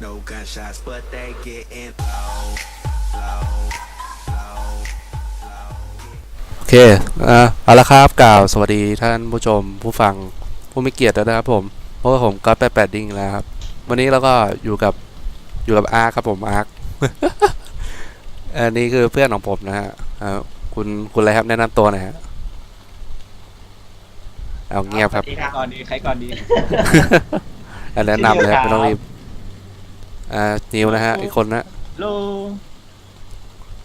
no gunshots, but they getting low, low, low, low. โอเคอ่าเอาละครับกล่าวสวัสดีท่านผู้ชมผู้ฟังผู้มีเกียรตินะครับผมเพราะว่าผมก็แปดแปดดิ้งแล้วครับ วันนี้เราก็อยู่กับอยู่กับอาร์คครับผมอาร์ค อันนี้คือเพื่อนของผมนะฮะอ่าคุณคุณอะไรครับแนะนำตัวหน่อยฮะเอาเงียบครับใครก่อนดีใครก่อนดีอันแนะนำเลยครับไม่ต้องรีบ อ่านิวนะฮะ อีกคนนะลู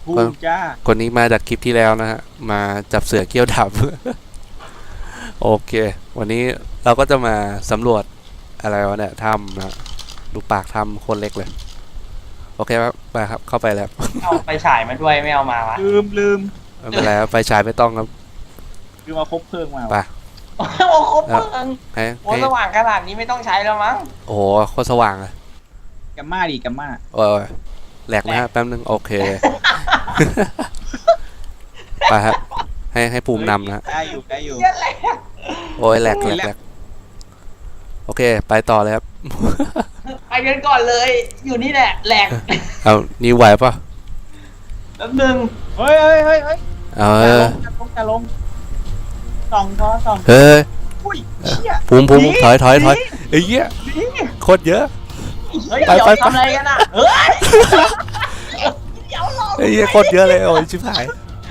ภูครับมิจ้าคนนี้มาจากคลิปที่แล้วนะฮะ มาจับเสือเกี้ยวดับ โอเค วันนี้เราก็จะมาสำรวจอะไรวะเนี่ยถ้ำนะดูปากถ้ำโคนเล็กเลย โอเคครับไปครับ เข้าไปแล้ว เอาไปฉายมาด้วยไม่เอามาวะลืมลืมไม่เป็นไรครับไฟฉายไม่ต้องครับลืมเอาครบเพลิงมาไปโอ้โหครบเพลิงให้โอ้ให้สว่างขนาดนี้ไม่ต้องใช้แล้วมั้ง โอ้โหโคตรสว่างเลยกั มมาดีกัมมาโอ้ยแหลกนะฮะแป๊บนึง โอเค ไปครับให้ให้ภูมินำนะฮะได้อยู่ได้อยู่ เหี้ยแหละโอ้ยแหลกแหลกแหลกโอเค ไปต่อเลยครับ ไปกันก่อนเลย อยู่นี่แหละ แหลกเอานิวไหวปะแป๊บนึงเฮ้ยเฮ้ยเฮ้ยเฮ้ยเอาจะเอลองจะลงจะลงส่องท้อส่องเฮ้ยอุ้ยเชี่ยภูมิภูมิหนีถอยถอยถอยหนีไอ้เหี้ยนี่โคตรเยอะ เฮ้ยไปเดี๋ยวไปไป ทำอะไรกันอะเฮ้ยเดี๋ยวรอไอ้เหี้ยโคตรเยอะเลยโอ้ยชิบหาย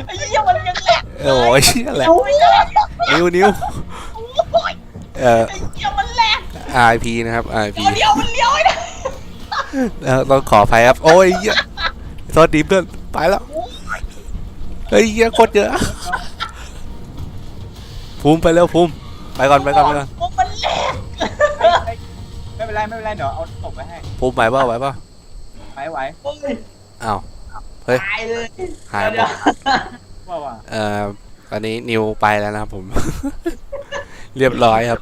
ไอ้เหี้ยมันยังแหลกโอ้ยเชี่ยแหละโอ้ยแหลกนิ้วนิ้วโอ้ยเอ่อ ไอ้เหี้ยมันแหลก RIP นะครับ RIP เดี๋ยวเดี๋ยวมันเลี้ยวไอ้นะแล้วต้องขออภัยครับ โอ้ยเหี้ยโทษดีเพื่อนไปแล้วเฮ้ยเหี้ยโคตรเยอะภูมิไปเร็วภูมิไปก่อนไปก่อนไปก่อน โอ้มันแหลกไม่ เป็นไรไม่เป็นไรเดี๋ยวเอาตบไปให้ภูมิไหวเปล่าไหวเปล่าไหวไหวโอ้ยอ้าว เฮ้ย ตายเลยหายหมเดี๋วดว่าว่าเอ่อตอนนี้นิวไปแล้วนะครับผม เรียบร้อยครับ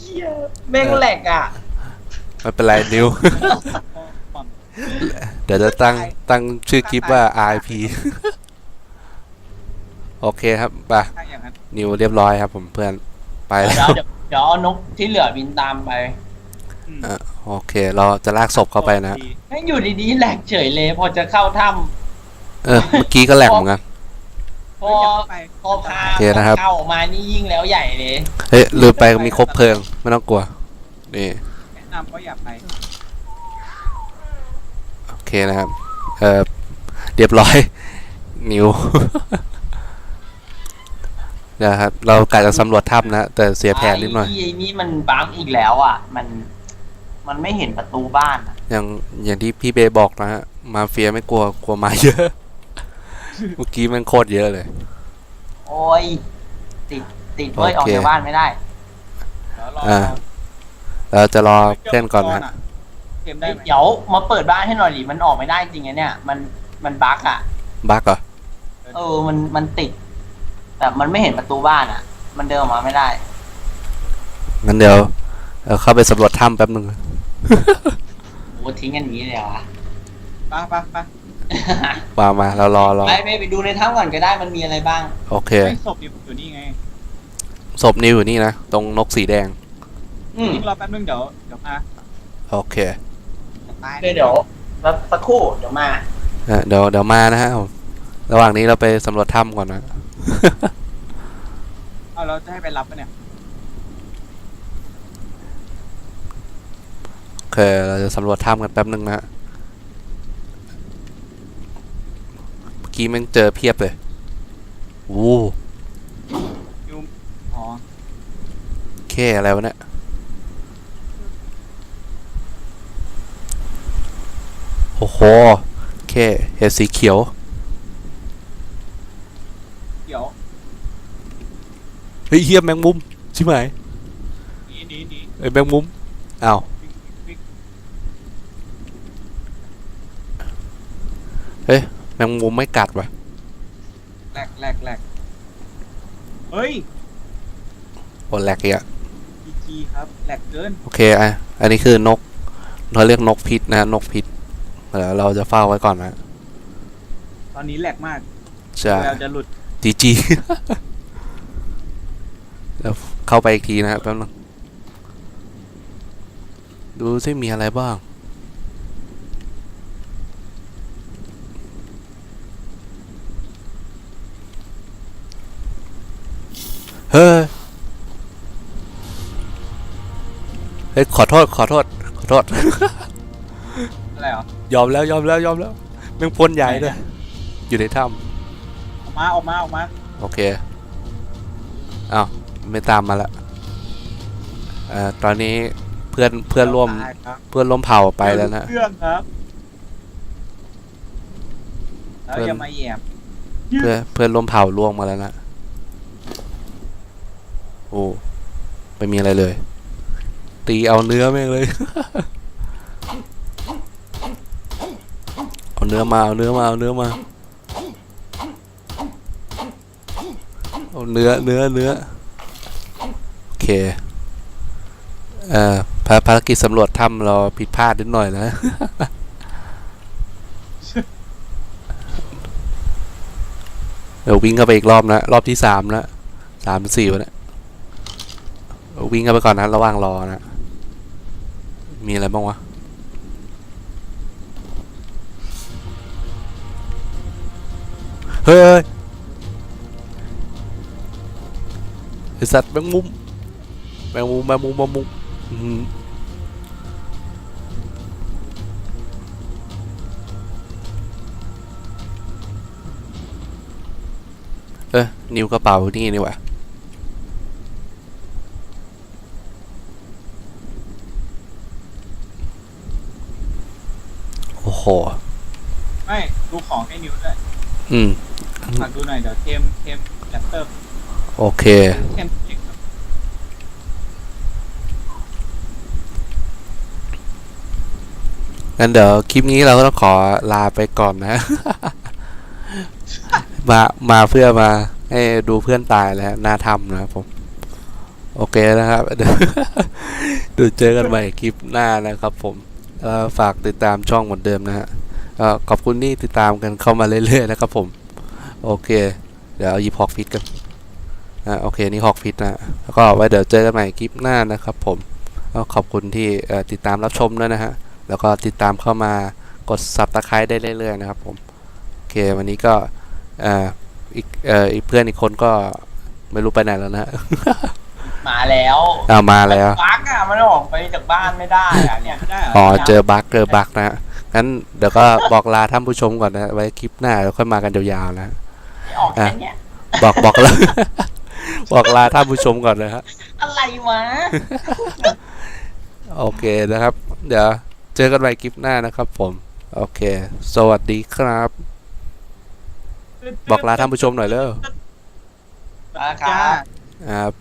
เหี้ยแม่งแหลกอะไม่เป็นไรนิวฝั่งเดี๋ยวจะตั้งตั้งชื่อคลิปว่า RIP โอเคครับไปถ้าอย่างนั้นนิวเรียบร้อยครับผมเพื่อนไปแล้เดี๋ยวว เดี๋ยวเดี๋ยวเอานกที่เหลือบินตามไป อืมอะโอเค เราจะลากศพเข้าไปนะดีแม่งอยู่ดีๆแหลกเฉยเลย พอจะเข้าถ้เออ เมื่อกี้ก็แหลกเหมือนกันำพเฮ้อยอย่าเข้าไปพอพาโอเคนะครับ เข้าออกมานี่ยิ่งแล้วใหญ่เลย เฮ้ยลืมไปมีครบเพลิง ไม่ต้องกลัว นี่ แนะนำว่าอย่าไปโอเคนะครับ เออเรียบร้อย นิวนะครับ เรากะจะสำรวจถ้ำนะ แต่เสียแผนนิดหน่อย ไอ้นี่มันบังอีกแล้วอะ มัน มันไม่เห็นประตูบ้านอะอย่างอย่างที่พี่เบย์บอกนะฮะ มาเฟียไม่กลัวกลัวมาเยอะ เมื่อกี้มันโคตรเยอะเลย โอ้ยติดติดเว้ยโอออกเคจากบ้านไม่ได้เดี๋ยวรออ่าเราจะรอเพื่อนก่อนนะเกมได้ไหมเดี๋ยวมาเปิดบ้านให้หน่อยดิมันออกไม่ได้จริงๆเนี่ยมันมันบั๊กอะ บักเหรอ เออมันมันติด แต่มันไม่เห็นประตูบ้านอะ มันเดินออกมาไม่ได้ งั้นเดี๋ยวเอ่อเข้าไปสำรวจถ้ำแป๊บนึง โอ้ทิ้งกันอย่างนี้เลยเหรอวะไปไปไปมามาเรารอรอไปไปไปดูในถ้ำก่อนก็ได้มันมีอะไรบ้าง โอเคไอ้ศพนี่อยู่นี่ไงศพนิวอยู่นี่นะ ตรงนกสีแดง อืมนี่รอแป๊บนึงเดี๋ยวเดี๋ยวมาโอเคตายเดี๋ยวเดี๋ยวแล้วสักครู่เดี๋ยวมาเอ่อเดี๋ยวเดี๋ยวมานะฮะผมระหว่างนี้เราไปสำรวจถ้ำก่อนนะ เอาเราจะให้ไปรับปะเนี่ย โอ เคเราจะสำรวจถ้ำกันแป๊บนึงนะฮะเมื่อกี้แมันเจอเพียบเลยโอ้ยูอ๋อเคอะไรวะเนี่ยโอ้โหเคเห็ดสีเขียวเดี๋ยวเฮ้ยเฮียแมงมุมชิบหายหนีหนีหนีเอ้ยแมงมุมอ้าววิ่ง วิ่งแมงมุมไม่กัดวะแหลกแหลกแหลกเฮ้ยโอ้แหลกอีกอะจีจีครับแหลกเกินโอเคอะอันนี้คือนกเราเรียกนกพิษนะนกพิษเดี๋ยวเราจะเฝ้าไว้ก่อนนะตอนนี้แหลกมากจะแววจะหลุดจีจีแล้วเข้าไปอีกทีนะครับแป๊บนึงดูซิมีอะไรบ้าง ฮ้ยขอโทษขอโทษขอโทษ อะไรเหรอยอมแล้วยอมแล้วยอมแล้วแม่งพ่นใหญ่เลยอยู่ในถ้ออกมาออกมาออกมาำโอเคอ้าวไม่ตามมาละเอ่อตอนนี้เพื่อนเพื่อนร่วมตายครับเพื่อนร่วมเผ่าไปแล้วนะ เครื่องครับแล้วเพื่อน อย่ามาแหยมเพื่อนเพื่อนร่วมเผ่าล่วงมาแล้วนะโอ้ไม่มีอะไรเลย ตีเอาเนื้อแม่งเลย เอาเนื้อมา เอาเนื้อมา เอาเนื้อมา เอาเนื้อ เนื้อ เนื้อ โอเค เอ่อภาภารกิจสำรวจถ้ำเราผิดพลาดนิดหน่อยนะ เดี๋ยววิ่งเข้าไปอีกรอบนะ รอบที่สามแล้วสามสี่วะเนี่ยเดี๋ยววิ่งเข้าไปก่อนนะระหว่างรอนะ มีอะไรบ้างวะ เฮ้ยไอสัตว์แมงมุมแมงมุมแมงมุมแมงมุมอื้อหือเออนิ้วกระเป๋านี่นี่หว่า โอ้โห ไม่ดูของให้นิ้วด้วยอืม ฝากดูหน่อยเดี๋ยวเทมเทมแรปเตอร์โอเค เทมเด็กครับงั้นเดี๋ยวคลิปนี้เราก็ต้องขอลาไปก่อนนะ มา มาเพื่อมาให้ดูเพื่อนตายแล้วน่าทำนะครับผม โอเคนะครับเดี๋ยว เดี๋ยวเจอกันใหม่คลิปหน้านะครับผม ฝากติดตามช่องเหมือนเดิมนะฮะขอบคุณที่ติดตามกันเข้ามาเรื่อยๆนะครับผม โอเค เดี๋ยวเอาหยิบฮอกฟิตกันอะโอเค นี่ฮอกฟิตนะแล้วก็ไว้เดี๋ยวเจอกันใหม่คลิปหน้านะครับผมก็ขอบคุณที่ติดตามรับชมด้วยนะฮะ แล้วก็ติดตามเข้ามากด subscribe ได้เรื่อยๆนะครับผม โอเค วันนี้ก็อ,อ,อีกเอ่ออีกเพื่อนอีกคนก็ไม่รู้ไปไหนแล้วนะ มาแล้วเอามาแล้ว บักอะมันออกไปจากบ้านไม่ได้อะเนี่ยไม่ได้เหรออ๋อ เจอบั๊กเจอบั๊กนะฮะงั้นเดี๋ยวก็บอกลาท่านผู้ชมก่อนนะ ไว้คลิปหน้าแล้วค่อยมากันยาวๆนะไม่ออกแค่เนี้ยบอกบอกลา บอกลาท่านผู้ชมก่อนนะฮะ อะไรวะ โอเคนะครับ เดี๋ยวเจอกันใหม่คลิปหน้านะครับผม โอเค สวัสดีครับ บอกลาท่านผู้ชมหน่อยเร็วมาคจ้ารับ ครับ